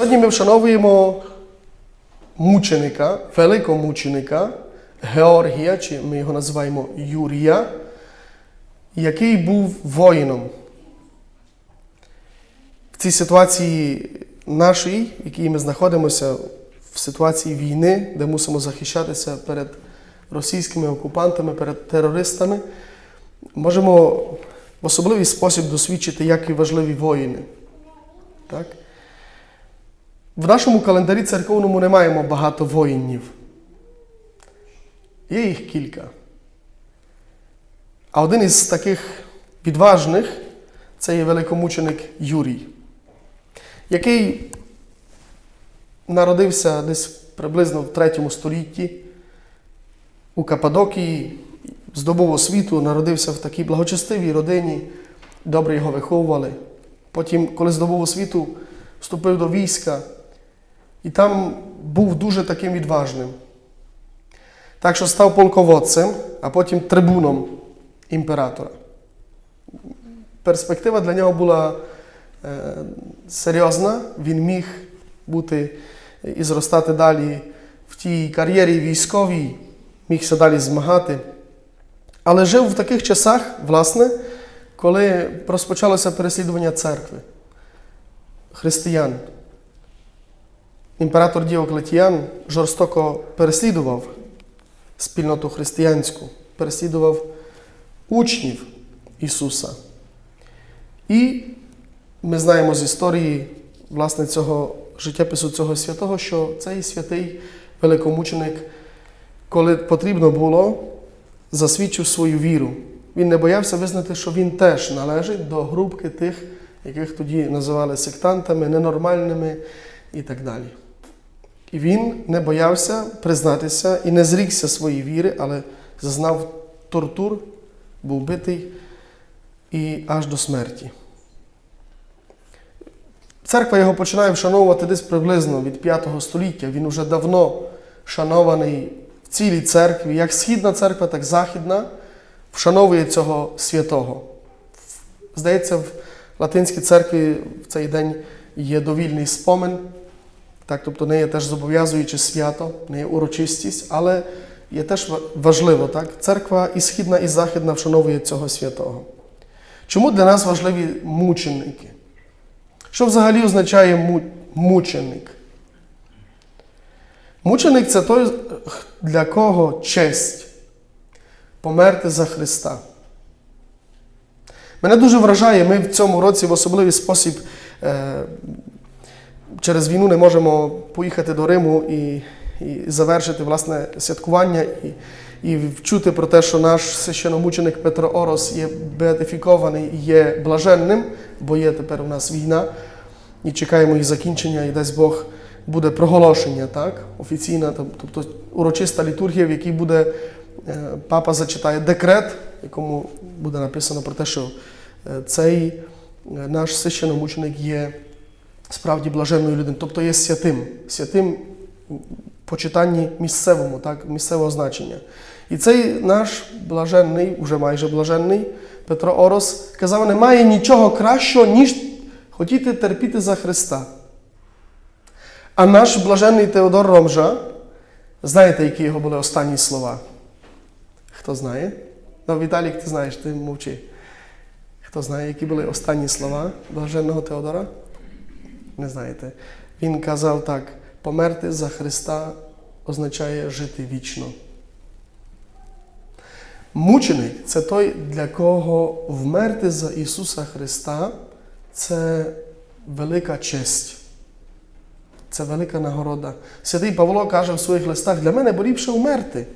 Сьогодні ми вшановуємо мученика, великомученика Георгія, чи ми його називаємо Юрія, який був воїном. В цій ситуації нашій, в якій ми знаходимося, в ситуації війни, де мусимо захищатися перед російськими окупантами, перед терористами, можемо в особливий спосіб досвідчити, як і важливі воїни. Так? В нашому календарі церковному не маємо багато воїнів. Є їх кілька. А один із таких відважних це є великомученик Юрій, який народився десь приблизно в 3 столітті у Каппадокії, здобув освіту, народився в такій благочестивій родині, добре його виховували. Потім, коли здобув освіту, вступив до війська і там був дуже таким відважним. Так що став полководцем, а потім трибуном імператора. Перспектива для нього була е, серйозна. Він міг бути і зростати далі в тій кар'єрі військовій, мігся далі змагати. Але жив в таких часах, власне, коли розпочалося переслідування церкви, християн. Імператор Діоклетіян жорстоко переслідував спільноту християнську, переслідував учнів Ісуса. І ми знаємо з історії власне цього життєпису цього святого, що цей святий великомученик, коли потрібно було, засвідчив свою віру. Він не боявся визнати, що він теж належить до групки тих, яких тоді називали сектантами, ненормальними і так далі. І він не боявся признатися і не зрікся своєї віри, але зазнав тортур, був битий і аж до смерті. Церква його починає вшановувати десь приблизно від 5 століття. Він уже давно шанований в цілій церкві, як східна церква, так і західна, вшановує цього святого. Здається, в латинській церкві в цей день є довільний спомин. Так, тобто не є теж зобов'язуючи свято, не є урочистість, але є теж важливо. Так? Церква і східна, і західна вшановує цього святого. Чому для нас важливі мученики? Що взагалі означає му- мученик? Мученик це той, для кого честь померти за Христа. Мене дуже вражає, ми в цьому році в особливий спосіб. Е, через війну не можемо поїхати до Риму і, і завершити власне святкування і, і вчути про те, що наш священомученик Петро Орос є беатифікований і є блаженним, бо є тепер у нас війна, і чекаємо її закінчення, і дасть Бог буде проголошення, так, офіційна, тобто урочиста літургія, в якій буде е, папа зачитає декрет, в якому буде написано про те, що е, цей е, наш священомученик є справді блаженною людиною, тобто є святим, святим почитанні місцевому, так, місцевого значення. І цей наш блаженний, уже майже блаженний Петро Орос казав, немає нічого кращого, ніж хотіти терпіти за Христа. А наш блаженний Теодор Ромжа, знаєте, які його були останні слова? Хто знає? Ну, Віталік, ти знаєш, ти мовчи. Хто знає, які були останні слова блаженного Теодора? Не знаєте. Він казав так: померти за Христа означає жити вічно. Мученик це той, для кого вмерти за Ісуса Христа це велика честь. Це велика нагорода. Святий Павло каже в своїх листах: для мене бо ліпше вмерти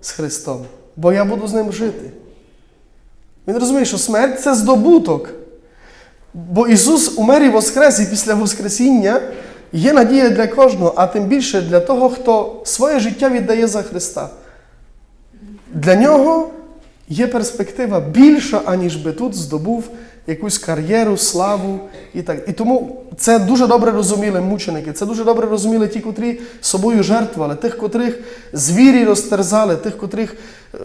з Христом, бо я буду з ним жити. Він розуміє, що смерть це здобуток. Бо Ісус умер і воскрес, і після Воскресіння є надія для кожного, а тим більше для того, хто своє життя віддає за Христа. Для нього є перспектива більша, аніж би тут здобув якусь кар'єру, славу і так. І тому це дуже добре розуміли мученики, це дуже добре розуміли ті, котрі собою жертвували, тих, котрих звірі розтерзали, тих, котрих е,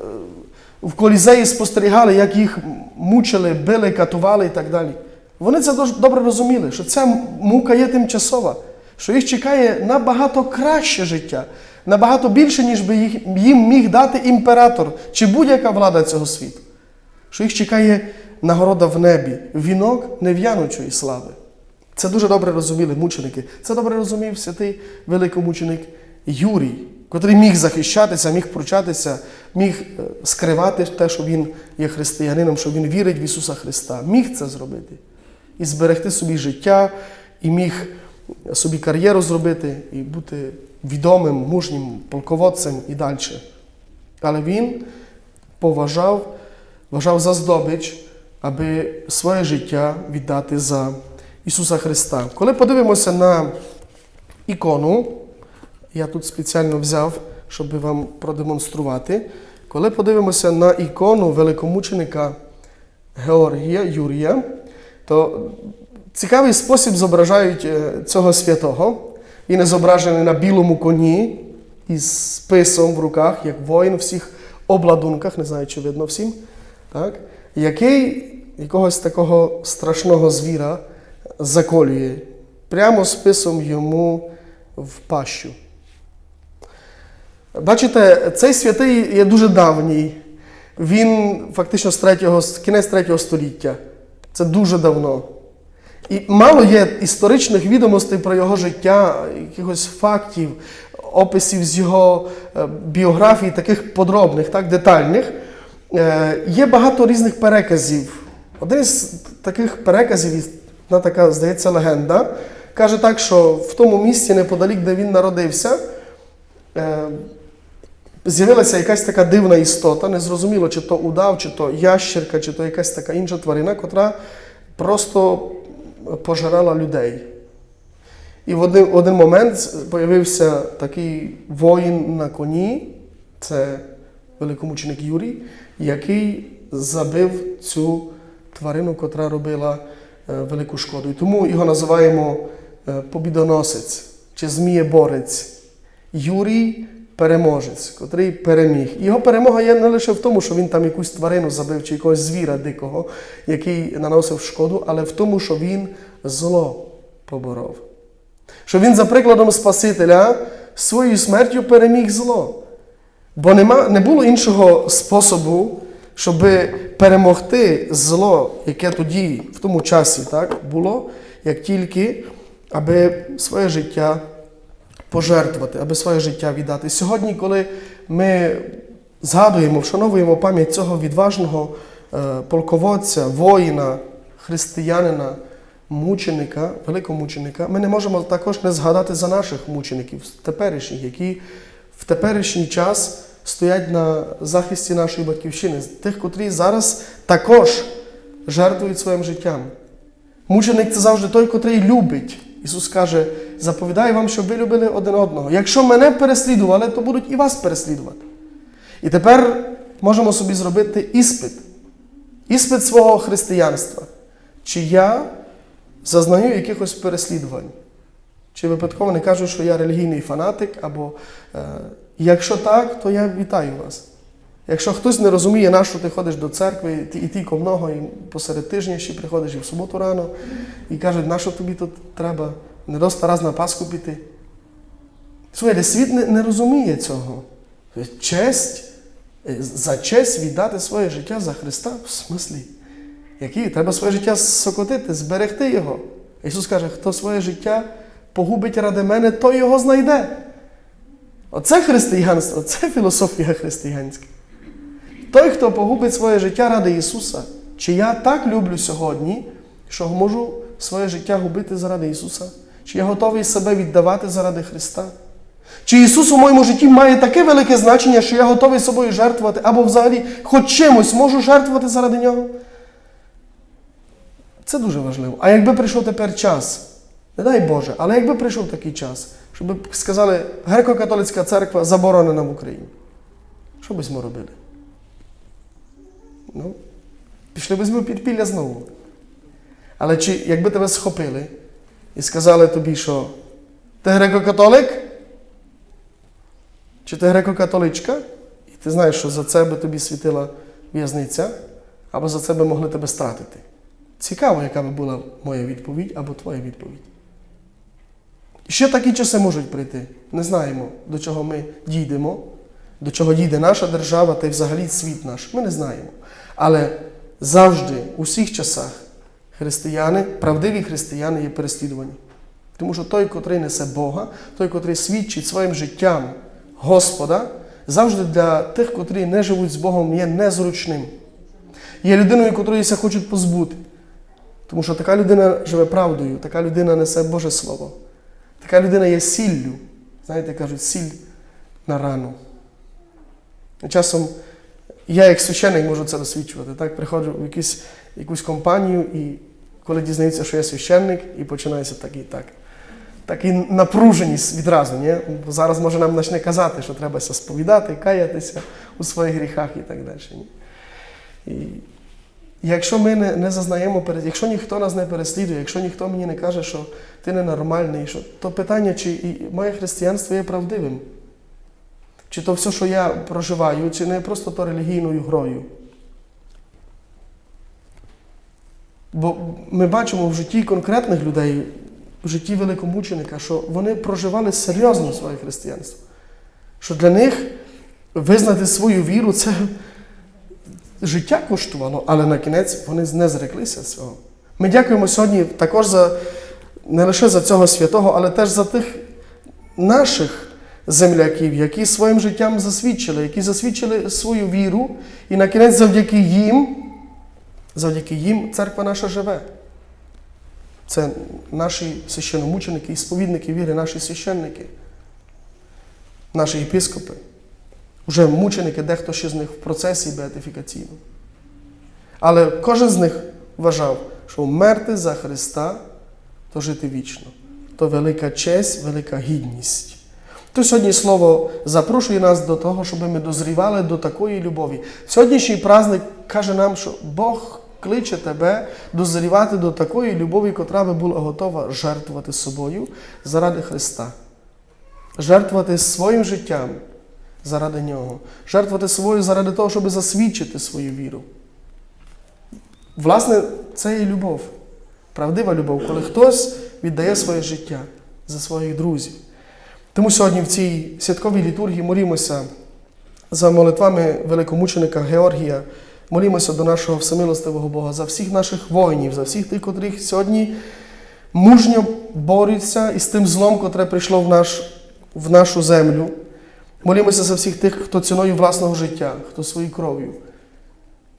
в колізеї спостерігали, як їх мучили, били, катували і так далі. Вони це добре розуміли, що ця мука є тимчасова, що їх чекає набагато краще життя, набагато більше, ніж би їх, їм міг дати імператор чи будь-яка влада цього світу. Що їх чекає нагорода в небі, вінок нев'янучої слави. Це дуже добре розуміли мученики. Це добре розумів святий великомученик Юрій, котрий міг захищатися, міг пручатися, міг е, скривати те, що він є християнином, що він вірить в Ісуса Христа. Міг це зробити. І зберегти собі життя, і міг собі кар'єру зробити, і бути відомим, мужнім полководцем і далі. Але він поважав, вважав за здобич, аби своє життя віддати за Ісуса Христа. Коли подивимося на ікону, я тут спеціально взяв, щоб вам продемонструвати. Коли подивимося на ікону великомученика Георгія Юрія, то цікавий спосіб зображають е, цього святого. Він зображений на білому коні із списом в руках, як воїн в всіх обладунках, не знаю, чи видно всім, так? який якогось такого страшного звіра заколює прямо списом йому в пащу. Бачите, цей святий є дуже давній. Він фактично з третього, з кінець 3 століття. Це дуже давно. І мало є історичних відомостей про його життя, якихось фактів, описів з його е, біографії, таких подробних, так, детальних. Е, Є багато різних переказів. Один із таких переказів, одна така, здається, легенда, каже так, що в тому місці неподалік, де він народився, е, з'явилася якась така дивна істота, незрозуміло, чи то удав, чи то ящерка, чи то якась така інша тварина, котра просто пожирала людей. І в один, один момент з'явився такий воїн на коні, це великомученик Юрій, який забив цю тварину, котра робила е, велику шкоду. І тому його називаємо е, побідоносець чи змієборець. Юрій переможець, котрий переміг. Його перемога є не лише в тому, що він там якусь тварину забив чи якогось звіра дикого, який наносив шкоду, але в тому, що він зло поборов. Що він, за прикладом Спасителя, своєю смертю переміг зло. Бо нема, не було іншого способу, щоб перемогти зло, яке тоді, в тому часі, так, було, як тільки, аби своє життя пожертвувати, аби своє життя віддати. Сьогодні, коли ми згадуємо, вшановуємо пам'ять цього відважного е, полководця, воїна, християнина, мученика, великомученика, ми не можемо також не згадати за наших мучеників, теперішніх, які в теперішній час стоять на захисті нашої батьківщини, тих, котрі зараз також жертвують своїм життям. Мученик це завжди той, котрий любить. Ісус каже, заповідаю вам, щоб ви любили один одного. Якщо мене переслідували, то будуть і вас переслідувати. І тепер можемо собі зробити іспит, іспит свого християнства. Чи я зазнаю якихось переслідувань? Чи випадково не кажу, що я релігійний фанатик, або е, якщо так, то я вітаю вас. Якщо хтось не розуміє, на що ти ходиш до церкви, і і тільки много, і посеред тижня ще приходиш і в суботу рано, і кажуть, на що тобі тут треба, не доста раз на Пасху піти. Слухайте, світ не, не розуміє цього. Честь, е, за честь віддати своє життя за Христа в смислі. Який? Треба своє життя сокотити, зберегти його. Ісус каже, хто своє життя погубить ради мене, той його знайде. Оце християнство, це філософія християнська. Той, хто погубить своє життя ради Ісуса, чи я так люблю сьогодні, що можу своє життя губити заради Ісуса? Чи я готовий себе віддавати заради Христа? Чи Ісус у моєму житті має таке велике значення, що я готовий собою жертвувати, або взагалі хоч чимось можу жертвувати заради Нього? Це дуже важливо. А якби прийшов тепер час, не дай Боже, але якби прийшов такий час, щоб сказали, греко-католицька церква заборонена в Україні, що би ми робили? Ну, пішли б ми підпілля знову. Але чи якби тебе схопили і сказали тобі, що ти греко-католик? Чи ти греко-католичка? І ти знаєш, що за це би тобі світила в'язниця, або за це би могли тебе стратити. Цікаво, яка би була моя відповідь або твоя відповідь. І ще такі часи можуть прийти. Не знаємо, до чого ми дійдемо, до чого дійде наша держава та й взагалі світ наш. Ми не знаємо. Але завжди, у всіх часах, християни, правдиві християни є переслідувані. Тому що той, котрий несе Бога, той, котрий свідчить своїм життям Господа, завжди для тих, котрі не живуть з Богом, є незручним. Є людиною, котрої хочуть позбути. Тому що така людина живе правдою, така людина несе Боже Слово. Така людина є сіллю. Знаєте, кажуть, сіль на рану. Часом я, як священник, можу це досвідчувати. Так, приходжу в якусь, якусь компанію, і коли дізнаються, що я священник, і починається такий так. Такий напруженість відразу. Ні? Зараз може нам почне казати, що треба сповідати, каятися у своїх гріхах і так далі. Ні? І якщо ми не, не зазнаємо якщо ніхто нас не переслідує, якщо ніхто мені не каже, що ти ненормальний, що, то питання, чи і моє християнство є правдивим. Чи то все, що я проживаю, чи не просто то релігійною грою. Бо ми бачимо в житті конкретних людей, в житті великомученика, що вони проживали серйозно своє християнство. Що для них визнати свою віру це життя коштувало, але на кінець вони не зреклися цього. Ми дякуємо сьогодні також за не лише за цього святого, але теж за тих наших земляків, які своїм життям засвідчили, які засвідчили свою віру, і на кінець завдяки їм, завдяки їм церква наша живе. Це наші священомученики і сповідники віри, наші священники, наші єпископи. Уже мученики, дехто ще з них в процесі беатифікаційному. Але кожен з них вважав, що вмерти за Христа то жити вічно. То велика честь, велика гідність. То сьогодні слово запрошує нас до того, щоб ми дозрівали до такої любові. Сьогоднішній праздник каже нам, що Бог кличе тебе дозрівати до такої любові, котра би була готова жертвувати собою заради Христа, жертвувати своїм життям заради Нього, жертвувати собою заради того, щоб засвідчити свою віру. Власне, це є любов, правдива любов, коли хтось віддає своє життя за своїх друзів. Тому сьогодні в цій святковій літургії молімося за молитвами великомученика Георгія, молімося до нашого всемилостивого Бога за всіх наших воїнів, за всіх тих, котрих сьогодні мужньо борються із тим злом, котре прийшло в, наш, в нашу землю. Молімося за всіх тих, хто ціною власного життя, хто своєю кров'ю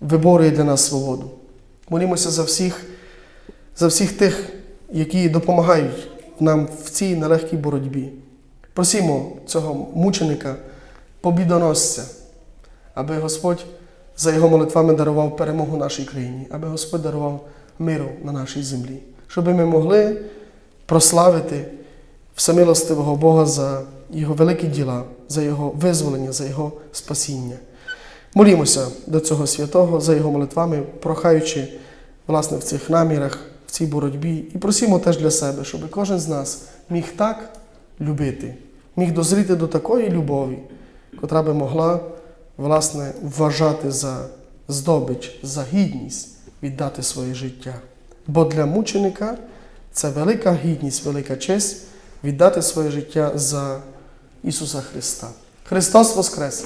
виборює для нас свободу. Молімося за всіх, за всіх тих, які допомагають нам в цій нелегкій боротьбі. Просімо цього мученика, побідоносця, аби Господь за його молитвами дарував перемогу нашій країні, аби Господь дарував миру на нашій землі, щоб ми могли прославити всемилостивого Бога за його великі діла, за його визволення, за його спасіння. Молімося до цього святого за його молитвами, прохаючи власне в цих намірах, в цій боротьбі, і просімо теж для себе, щоб кожен з нас міг так любити, міг дозріти до такої любові, котра би могла власне вважати за здобич, за гідність віддати своє життя. Бо для мученика це велика гідність, велика честь віддати своє життя за Ісуса Христа. Христос Воскрес!